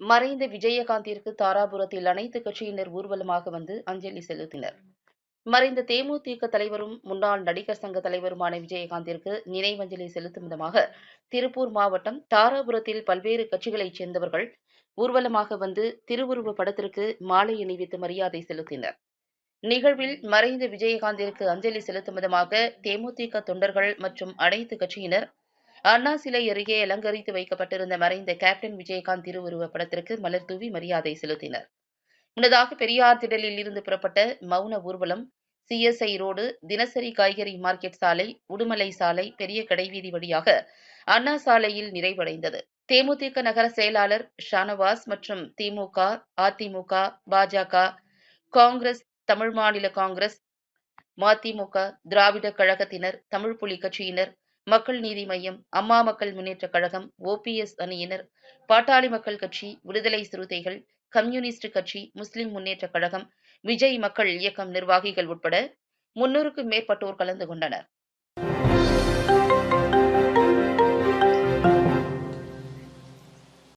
மறைந்த விஜயகாந்திற்கு தாராபுரத்தில் அனைத்து கட்சியினர் ஊர்வலமாக வந்து அஞ்சலி செலுத்தினர். மறைந்த தேமுதிக தலைவரும் முன்னாள் நடிகர் சங்க தலைவருமான விஜயகாந்திற்கு நினைவஞ்சலி செலுத்தும் விதமாக திருப்பூர் மாவட்டம் தாராபுரத்தில் பல்வேறு கட்சிகளைச் சேர்ந்தவர்கள் ஊர்வலமாக வந்து திருவுருவ படத்திற்கு மாலை அணிவித்து மரியாதை செலுத்தினர். நிகழ்வில் மறைந்த விஜயகாந்திற்கு அஞ்சலி செலுத்தும் விதமாக தேமுதிக தொண்டர்கள் மற்றும் அனைத்து கட்சியினர் அண்ணா சிலை அருகே அலங்கரித்து வைக்கப்பட்டிருந்த மறைந்த கேப்டன் விஜயகாந்த் திருவுருவ படத்திற்கு மலர் தூவி மரியாதை செலுத்தினர். முன்னதாக பெரியார் திடலில் இருந்து புறப்பட்ட மௌன ஊர்வலம் சிஎஸ்ஐ ரோடு தினசரி காய்கறி மார்க்கெட் சாலை உடுமலை சாலை பெரிய கடைவீதி வழியாக அண்ணா சாலையில் நிறைவடைந்தது. தேமுதிக நகர செயலாளர் ஷானவாஸ் மற்றும் திமுக அதிமுக பாஜக காங்கிரஸ் தமிழ் மாநில காங்கிரஸ் மதிமுக திராவிட கழகத்தினர் தமிழ் புலி கட்சியினர் மக்கள் நீதி மையம் அம்மா மக்கள் முன்னேற்றக் கழகம் ஓபிஎஸ் அணியினர் பாட்டாளி மக்கள் கட்சி விடுதலை சிறுத்தைகள் கம்யூனிஸ்ட் கட்சி முஸ்லிம் முன்னேற்றக் கழகம் விஜய் மக்கள் இயக்கம் நிர்வாகிகள் உட்பட முன்னூறுக்கும் மேற்பட்டோர் கலந்து கொண்டனர்.